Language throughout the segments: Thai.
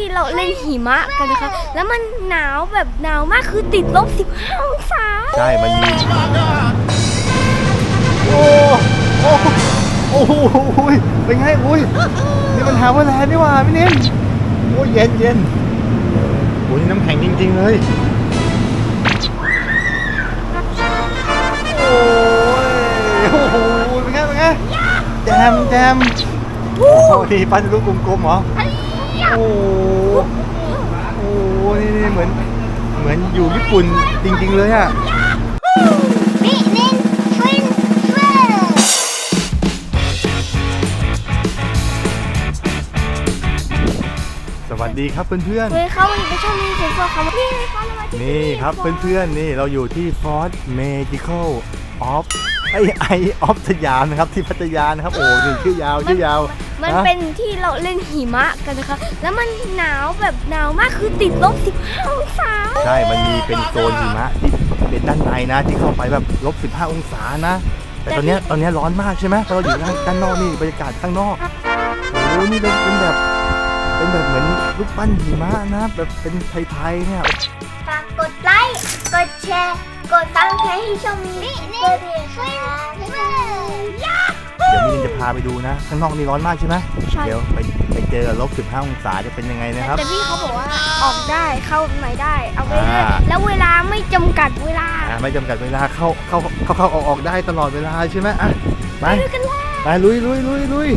ที่เราเล่นหิมะกันนะคะ แล้วมันหนาวแบบหนาวมากคือติดลบ 15 องศาใช่ มันมีโอ้โอ้โอ้โหเป็นไงอุ้ยนี่มันหาวแลนด์นี่หว่าพี่นินโอ้ยเย็นเย็นโอ้ยนี่น้ำแข็งจริง ๆ เลยโอ้ยโอ้โหเป็นไงเป็นไงแจมแจมโอ้โหนี่ปั้นลูกกลมๆเหรอ โอ้โหโอ้โหนี่นี่เหมือน เหมือนอยู่ญี่ปุ่นจริง ๆ เลยอะบินินฟินเฟลสวัสดีครับเพื่อน เฮ้ยเขาวันนี้ไปชมมีเสียงฟังคำว่าพี่เลยค่ะเรามาที่ๆ นี่ครับเพื่อน ๆ นี่เราอยู่ที่ Fort Medical of ไอไอออฟสยามนะครับที่พัทยานะครับโอ้นี่ชื่อยาวชื่อยาวมันฮะเป็นที่เราเล่นหิมะกันนะคะ แล้วมันหนาวแบบหนาวมากคือติดลบ15องศาใช่มันมีเป็นโซนหิมะที่เป็นด้านในนะ ที่เข้าไปแบบลบ15องศานะ แต่ตอนเนี้ยตอนเนี้ยร้อนมากใช่ไหมเพราะเราอยู่ด้านด้านนอกนี่บรรยากาศข้างนอกโอ้นี่เป็นเป็นแบบเป็นแบบเหมือนรูปปั้นหิมะนะแบบเป็นไทยๆเนี่ยฝากกดไลค์กดแชร์ กดซับสไครต์ให้ช่องนี้ด้วยนะคะเดี๋ยวมินจะพาไปดูนะ ข้างนอกนี่ร้อนมากใช่ไหมใช่ เดี๋ยวไปไปเจอลบ15องศาจะเป็นยังไงนะครับ แต่พี่เขาบอกว่าออกได้เข้าไหนได้ เอาไปเรื่อยอ่า แล้วเวลาไม่จำกัดเวลาอ่าไม่จำกัดเวลาเข้าเข้าเข้าเข้าออกออกได้ตลอดเวลาใช่ไหมอะไปไปด้วยกันเลยไปลุยลุยลุยลุย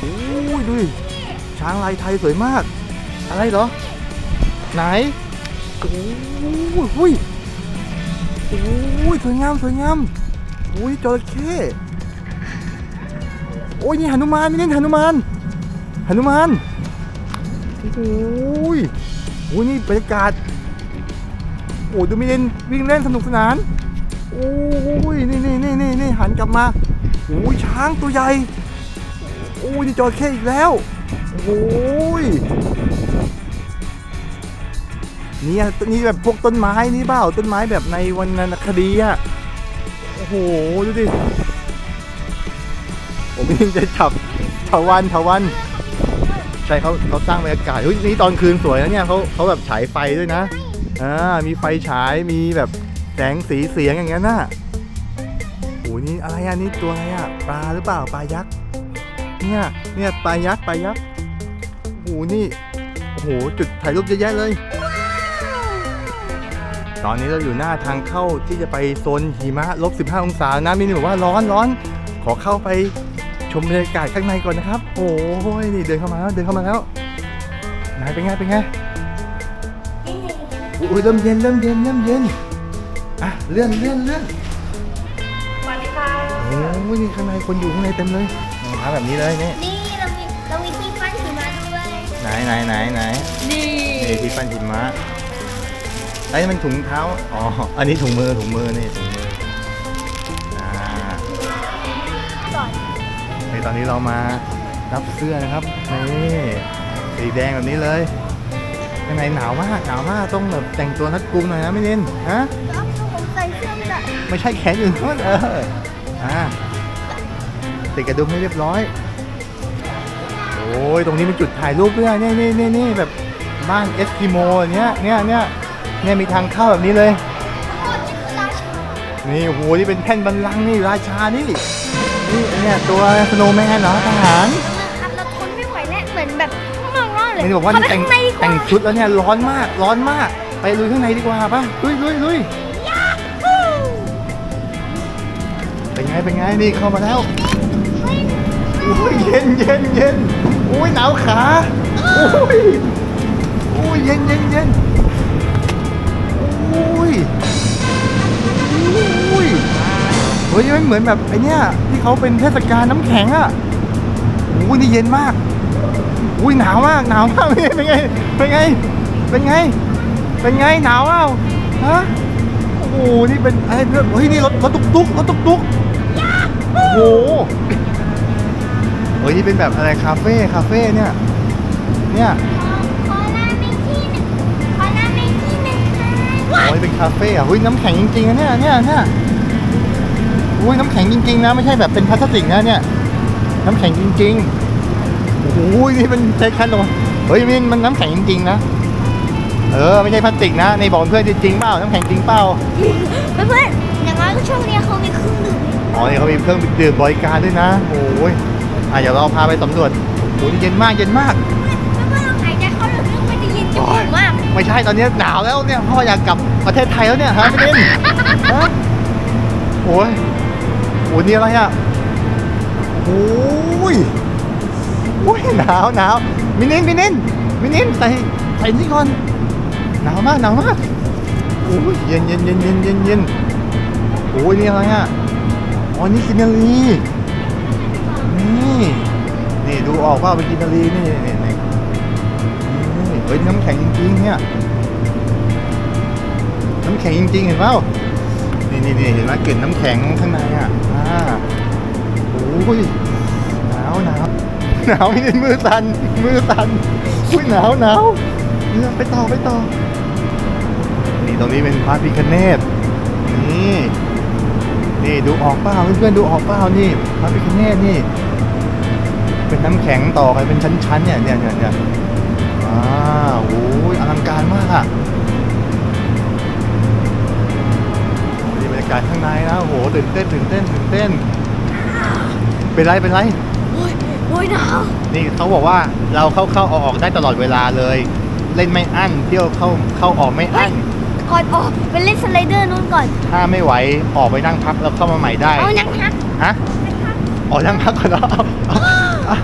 โอ้ยดูดิช้างลายไทยสวยมาก อะไรเหรอ ไหนโอ้ยหุ้ย โอ้ยสวยงามสวยงามโอ้ยจระเข้โอ้ยนี่หนุมานนี่หนุมานหนุมานโอ้ยโอ้ยนี่บรรยากาศโอ้ดูมิเลนวิ่งเล่นสนุกสนานโอ้ยนี่นี่นี่นี่นี่หันกลับมาโอ้ยช้างตัวใหญ่โอ้ยนี่จระเข้อีกแล้วโอ้ย นี่นี่แบบพวกต้นไม้นี่เปล่าต้นไม้แบบในวรรณคดีอะโอ้โหดูดิผมยังจะจับเถาวันเถาวันใช่เขาเขาสร้างบรรยากาศเฮ้ยนี่ตอนคืนสวยนะเนี่ยเขาเขาแบบฉายไฟด้วยนะอ่ามีไฟฉายมีแบบแสงสีเสียงอย่างเงี้ยนะโอ้ยนี่อะไรอะนี่ตัวอะไรอะปลาหรือเปล่าปลายักษ์เนี่ยเนี่ยปลายักษ์ปลายักษ์โอ้โหนี่โอ้โหจุดถ่ายรูปเยอะแยะเลย ตอนนี้เราอยู่หน้าทางเข้าที่จะไปโซนหิมะลบ 15 องศานะมินบอกว่าร้อนร้อน ขอเข้าไปชมบรรยากาศข้างในก่อนนะครับ โอ้ยนี่เดินเข้ามาแล้วเดินเข้ามาแล้วไหนเป็นไงเป็นไงอุ้ยเริ่มเย็นเริ่มเย็นเริ่มเย็นอะเลื่อนเลื่อนเลื่อนสวัสดีค่ะโอ้ยนี่ข้างในคนอยู่ข้างในเต็มเลยรองเท้าแบบนี้เลยนี่นี่เรามีเรามีที่ปั้นหิมะด้วยไหนไหนไหนไหนนี่นี่ที่ปั้นหิมะ ไอ้มันถุงเท้า อ๋อ อันนี้ถุงมือถุงมือนี่ถุงมืออ่าก่อนในตอนนี้เรามารับเสื้อนะครับนี่สีแดงแบบนี้เลยข้างในหนาวมากหนาวมากต้องแบบแต่งตัวรัดกุมหน่อยนะไม่เน้นฮะผมใส่เสื้อไม่ได้ไม่ใช่แขนอยู่นู่นเอออ่าติดกระดุมให้เรียบร้อย โอ้ยตรงนี้เป็นจุดถ่ายรูปด้วยอะนี่นี่นี่นี่แบบบ้านเอสกิโมเนี้ยเนี้ยเนี้ย เนี่ยมีทางเข้าแบบนี้เลย นี่โอ้โหนี่เป็นแท่นบัลลังก์นี่ราชานี่ นี่อันเนี่ยตัวสโนว์แมนเหรอทหารนะครับเราทนไม่ไหวแล้วเหมือนแบบข้างนอกร้อนเลยนี่บอกว่าเข้นี่ไปแต่งข้างในดีกว่าแต่งชุดแล้วเนี่ยร้อนมากร้อนมาก ไปลุยข้างในดีกว่าป่ะลุยลุยลุยเป็นไงเป็นไงนี่เข้ามาแล้วโอ้ยเย็นเย็นเย็นโอ้ยหนาวขาโอ้ยโอ้ยเย็นเย็นเย็นโอ้ ยโอ้ยเฮ้ยมันเหมือนแบบไอเนี้ยที่เขาเป็นเทศกาลน้ำแข็งอะโอ้ยนี่เย็นมากโอ้ยหนาวมากหนาวมากเป็นไงเป็นไงเป็นไงเป็นไงหนาวเปล่าฮะโอ้โหนี่เป็นอะไรเนี่ยเฮ้ยนี่รถรถตุ๊กตุ๊กรถตุ๊กตุ๊กโอ้โหเฮ้ยนี่เป็นแบบอะไรคาเฟ่คาเฟ่เนี่ยเนี่ย เป็นคาเฟ่อะเฮ้ยน้ำแข็งจริงๆนะเนี่ยเนี่ยเนี่ยอุ้ยน้ำแข็งจริงๆนะไม่ใช่แบบเป็นพลาสติกนะเนี่ย น้ำแข็งจริงๆโอ้โหนี่เป็นใช้คันออกมาเฮ้ยมินมันน้ำแข็งจริงๆนะ เออไม่ใช่พลาสติกนะในบอกเพื่อนจริงเปล่าน้ำแข็งจริงเปล่าเพื่อนๆอย่างน้อยก็ช่วงนี้เขามีเครื่องดื่มอ๋อนี่เขามีเครื่องดื่มบริการด้วยนะโอ้ยอะเดี๋ยวเราพาไปสำรวจโอ้ยเย็นมากเย็นมากเพื่อนๆลองหายใจเข้าลึกๆมันจะเย็นจมูกมาก ไม่ใช่ตอนนี้หนาวแล้วเนี่ยพ่ออยากกลับประเทศไทยแล้วเนี่ยฮะพี่เล่นฮะโอ้ยโอ้ยนี่อะไรอะโอ้ยโอ้ยหนาวหนาวมินินมินินมินินใส่ใส่นี่ก่อนหนาวมากหนาวมากโอ้ยเย็นเย็นเย็นเย็นเย็นเย็นโอ้ยนี่อะไรอะอ๋อนี่กินนารีนี่นี่ดูออกว่าเป็นกินนารีนี่ เฮ้ยน้ำแข็งจริงๆเนี่ยน้ำแข็งจริงๆเห็นเปล่านี่นี่นี่เห็นไหมเกล็ดน้ำแข็งข้างในอะอ่าโอ้ยหนาวหนาวหนาวไม่ได้มือสั่นมือสั่นอุ้ยหนาวหนาวเรือไปต่อไปต่อนี่ตรงนี้เป็นพระพิคเนตนี่นี่ดูออกเปล่าเพื่อนๆดูออกเปล่านี่พระพิคเนตนี่ เป็นน้ำแข็งต่อกันเป็นชั้นๆเนี่ยเนี่ยเนี่ย โอ้ยอลังการมากอะนี่บรรยากาศข้างในนะโอ้โหตื่นเต้นตื่นเต้นตื่นเต้น เป็นไรเป็นไรโอ้ยโอ้ยหนาวนี่เขาบอกว่าเราเข้าเข้าออกออกได้ตลอดเวลาเลย เล่นไม่อั้นเที่ยวเข้าเข้าออกไม่อั้นก่อนออกไปเล่นสไลเดอร์นู่นก่อน ถ้าไม่ไหวออกไปนั่งพักแล้วเข้ามาใหม่ได้เอานังฮักฮะออกนั่งพักก่อนเนาะอะ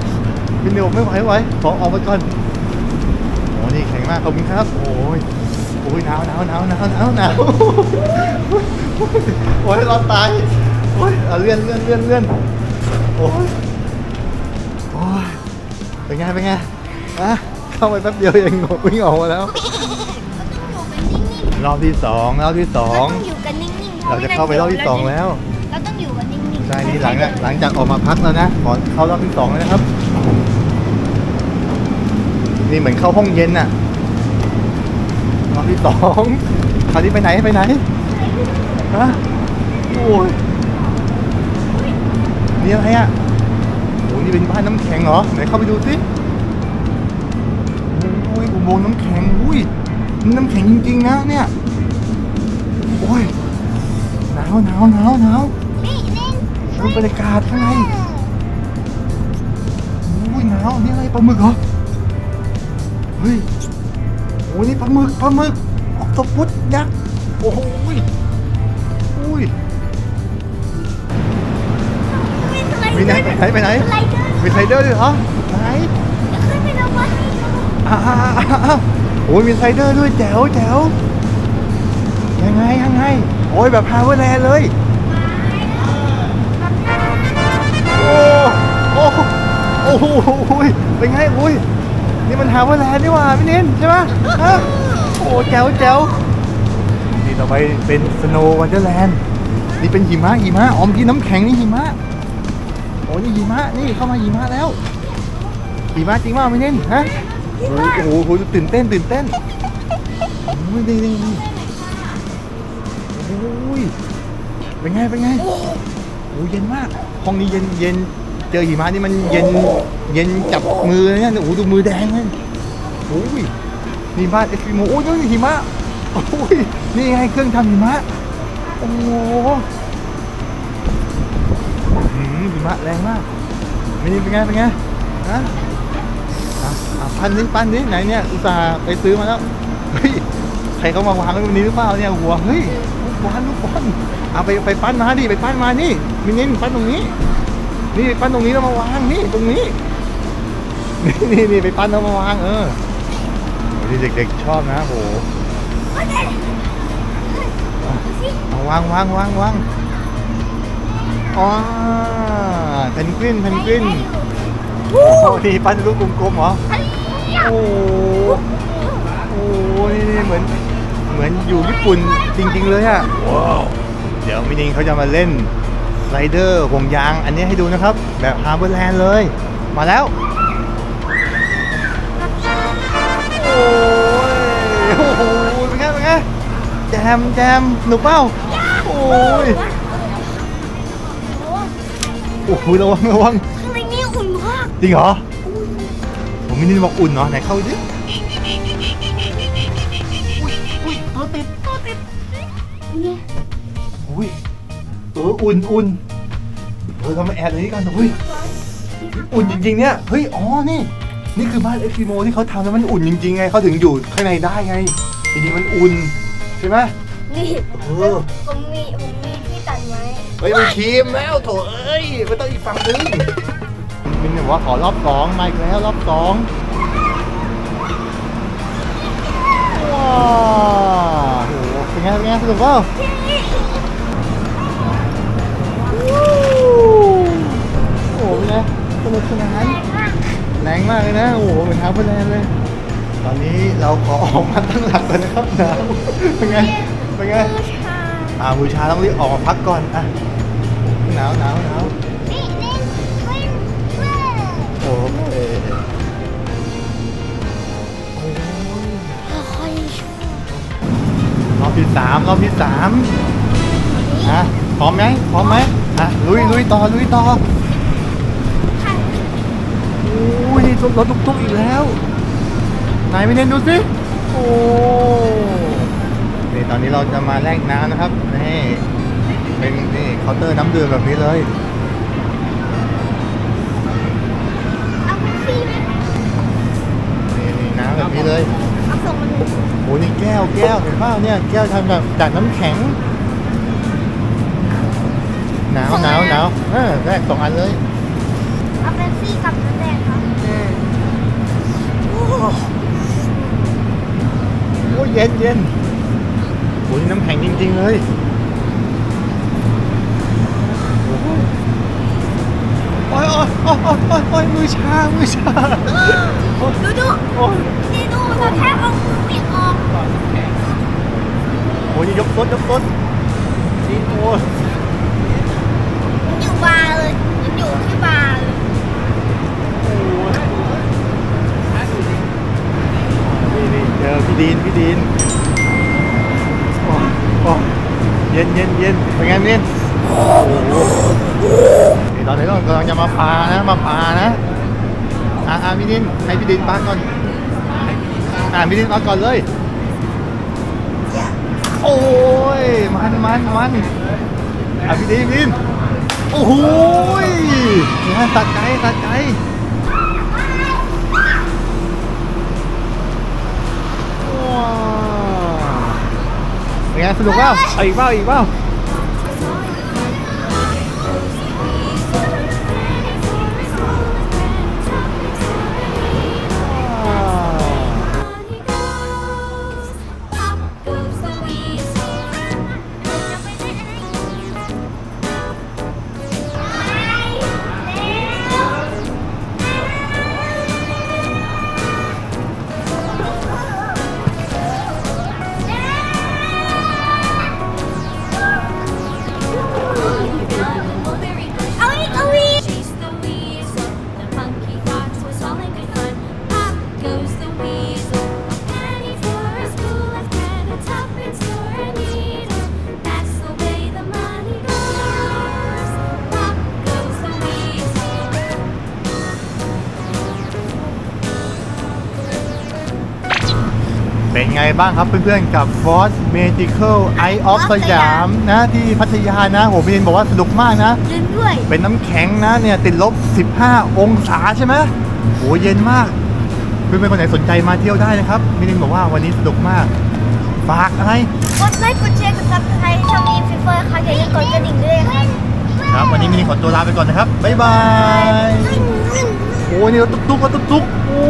พี่นิวไม่ไหวไม่ไหวขอออกไปก่อนโอ้นี่แข็ง มากขอบคุณครับ โอ้ยโอ้ยหนาวหนาวหนาวหนาวหนาวหนาวโอ้ยร้อนตายโอ้ยเอาเลื่อนเลื่อนเลื่อนเลื่อนโอ้ยโอ้ยเป็นไงเป็นไงอะเข้าไปแป๊บเดียวเองวิ่งออกมาแล้ว รอบที่สองรอบที่สองเราต้องอยู่กันนิ่งๆเราจะเข้าไปรอบที่สองแล้ว เราต้องอยู่กันนิ่งๆใช่นี่หลังจากหลังจากออกมาพักแล้วนะขอเข้ารอบที่สองแล้วนะครับ นี่เหมือนเข้าห้องเย็นน่ะรอบ ที่สองคราวนี้ไปไหนไปไหนฮะโอ้ยนี่อะไรอะโอ้นี่เป็นบ้านน้ำแข็งเหรอไหนเข้าไปดูสิโอ้ยอุโมงค์น้ำแข็งอุ้ยน้ำแข็งจริงๆนะเนี่ยโอ้ยหนาวหนาวหนาวหนาวนี่เล่นดูบรรยากาศข้างในโอ้ยหนาวนี่อะไรปลาหมึกเหรอเฮ้ย อ้ยนี่ปลาหมึกปลาหมึกออกตปุดยักษ์โอ้โหยอุ้ยมีสไลไปเดไหนอร์ไปไหนไปไหนสไลเดอร์มีไซเดอร์ด้วยเหรอไหนจะขึ้นไปแล้ววะอ่าอ่าอ่าอ่าโอ้ยมีไซเดอร์ด้วยแจ๋วแจ๋วยังไงยังไงโอ้ยแบบฮาวเวอร์แลนด์เลยโอ้โอ้โอ้โหเป็นไงอุ้ย นี่มันฮาวเวอร์แลนด์นี่หว่าพี่นินใช่ไหมฮะโอ้แจ๋วแจ๋วนี่ต่อไปเป็นสโนว์วันเดอร์แลนด์นี่เป็นหิมะหิมะออมที่น้ำแข็งนี่หิมะโอ้นี่หิมะนี่เข้ามาหิมะแล้วหิมะจริงว่าพี่นินฮะโอ้โหโอ้โหตื่นเต้นตื่นเต้นโอ้ยนี่นี่นี่โอ้ยเป็นไงเป็นไงโอ้เย็นมากห้องนี้เย็นเย็น เจอหิมะนี่มันเย็นเย็นจับมือเนี่ยโอ้โหดูมือแดงเลยโอ้ยนี่บ้านเอสกิโมโอ้ยนี่หิมะโอ้ยนี่ไงเครื่องทำหิมะโอ้โหหิมะแรงมากไม่นี่เป็นไงเป็นไงฮะอะอะพันนี้ปั้นนี้ไหนเนี่ยอุตส่าห์ไปซื้อมาแล้วเฮ้ยใครเขามาวางไว้ตรงนี้หรือเปล่าเนี่ยหัวเฮ้ยลูกบอลลูกบอลเอาไปไปปั้นมาดิไปปั้นมานี่มินินปั้นตรงนี้ นี่ปั้นตรงนี้แล้วมาวางนี่ตรงนี้ นี่นี่นี่ไปปั้นแล้วมาวางเออโอ้ยเด็กๆชอบนะโหเอาวางวางวางวางอ๋อเพนกวินเพนกวินโอ้โหนี่ปั้นลูกกลมๆเหรอโอ้โหโอ้โหนี่นี่เหมือนเหมือนอยู่ญี่ปุ่นจริง ๆ เลยอะว้าวเดี๋ยวมินิงเขาจะมาเล่นส ไลเดอร์ห่วงยางอันนี้ให้ดูนะครับ แบบฮาร์เบอร์แลนด์เลย มาแล้ว โอ้ยโอ้โหเป็นไงเป็นไงแจมแจมหนุกเปล่าโอ้ยโอ้โหระวังระวังข้างในนี่อุ่นมากจริงเหรอผมมินินบอกอุ่นเนาะไหนเข้าดิอุ้ยตัวติดตัวติดเนี่ยอุ้ยเอออุ่นอุ่นเออเรามาแอบในนี้กันอุ้ยอุ่นจริงๆเนี่ยเฮ้ยอ๋อนี่ นี่คือบ้านเอ็กซิโมที่เขาทำแล้วมันอุ่นจริงๆไงเขาถึงอยู่ข้างในได้ไงจริงๆมันอุ่นใช่ไหมนี่เออผมมีผมมีที่ตัดไม้เฮ้ยมันครีมแล้วโถเอ้ยมันต้องอีกฝั่งนึงมินบอกว่าขอรอบสองมาอีกแล้วรอบสองว้าวโอ้โหเป็นไงเป็นไงสนุกเปล่า โอ้โหเป็นไงสนุกสนานแรงมากเลยนะ โอ้โห เหมือนท้าพแลนเลย ตอนนี้เราขอออกมาตั้งหลักกันนะครับหนาวเป็นไง เป็นไงผู้ชายอ่าบูชาต้องรีบออกมาพักก่อน อะ หนาวหนาวหนาวนี่เล่นเล่นเล่นโอ้เอค่อยรอบที่สามรอบที่สามอะพร้อมไหมพร้อมไหม อะลุยลุยต่อลุยต่อโอ้ยรถรถตุ๊กๆอีกแล้ว ไหนไม่เน้นดูสิโอ้นี่ตอนนี้เราจะมาแลกน้ำนะครับนี่เป็นนี่เคาน์เตอร์น้ำดื่มแบบนี้เลยเอาไปฟรีไหมนี่นี่น้ำแบบนี้เลยเอาส่งมาหนึ่งโอ้นี่แก้วแก้วเห็นเปล่าเนี่ยแก้วทำแบบจากน้ำแข็ง หนาวหนาวหนาวเออแรกสองอันเลยเอาเป็นฟรีกับน้ำแดงครับโอ้ยเย็นเย็นโอ้ยน้ำแข็งจริง ๆ เลยโอ้ยโอ้ยโอ้ยโอ้ยโอ้ยโอ้ยมือชา มือชาโอ้ยดูดูโอ้ยนี่ดูเราแทบเอามือไม่ออกโอ้ยยกต้นยกต้นนี่โอ้ยมันอยู่ บาร์เลยมันอยู่ที่บาร์เลยนี่นี่เจอพี่ดีนพี่ดีนโอ้โอ้เย็นเย็นเย็นเป็นไงพี่ดีนโอ้โหนี่ตอนนี้เรากำลังจะมาพานะมาพานะอ่าอ่าพี่ดินให้พี่ดินพักก่อนอ่าพี่ดินพักก่อนเลยโอ้ยมันมันมันอะพี่ดินพี่ดิน อ้โหตัดใจตัดไกว้าวเป็นไงสนุกเปล่าอีกเปล่าอีกเปล่า ไงบ้างครับเพื่อนๆกับ Force Medical Eye of สยามนะที่พัทยานะโหพี่ดินบอกว่าสนุกมากนะเล่นด้วย เป็นน้ำแข็งนะเนี่ยติดลบ 15 องศาใช่ไหมโหเย็นมากเพื่อนๆคนไหนสนใจมาเที่ยวได้นะครับมิลินบอกว่าวันนี้สนุกมากฝากอะไรกดไลค์กดแชร์กดซับสไครต์ช่องนี้ฟิเฟอร์ค่ะอย่าลืมกดกระดิ่งด้วยค่ะครับ วันนี้มิลินขอตัวลาไปก่อนนะครับ บ๊ายบาย โอ้นี่รถตุ๊กๆรถตุ๊กๆโอ้